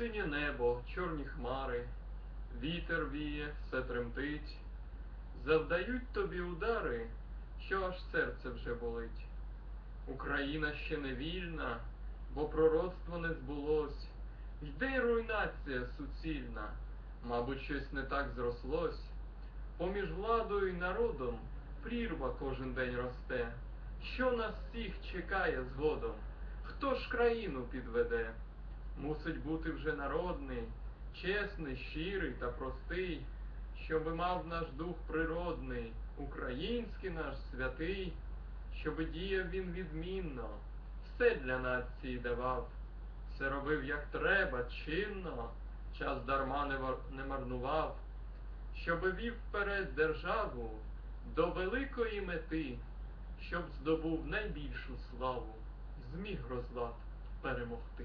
Синє небо, чорні хмари, вітер віє, все тремтить, завдають тобі удари, що аж серце вже болить. Україна ще не вільна, бо пророцтво не збулось, йде й руйнація суцільна, мабуть, щось не так зрослось. Поміж владою і народом прірва кожен день росте. Що нас всіх чекає згодом? Хто ж країну підведе? Мусить бути вже народний, чесний, щирий та простий, щоби мав наш дух природний, український наш святий, щоби діяв він відмінно, все для нації давав, все робив як треба, чинно, час дарма не, вар- не марнував, щоби вів вперед державу до великої мети, щоб здобув найбільшу славу, зміг розлад перемогти.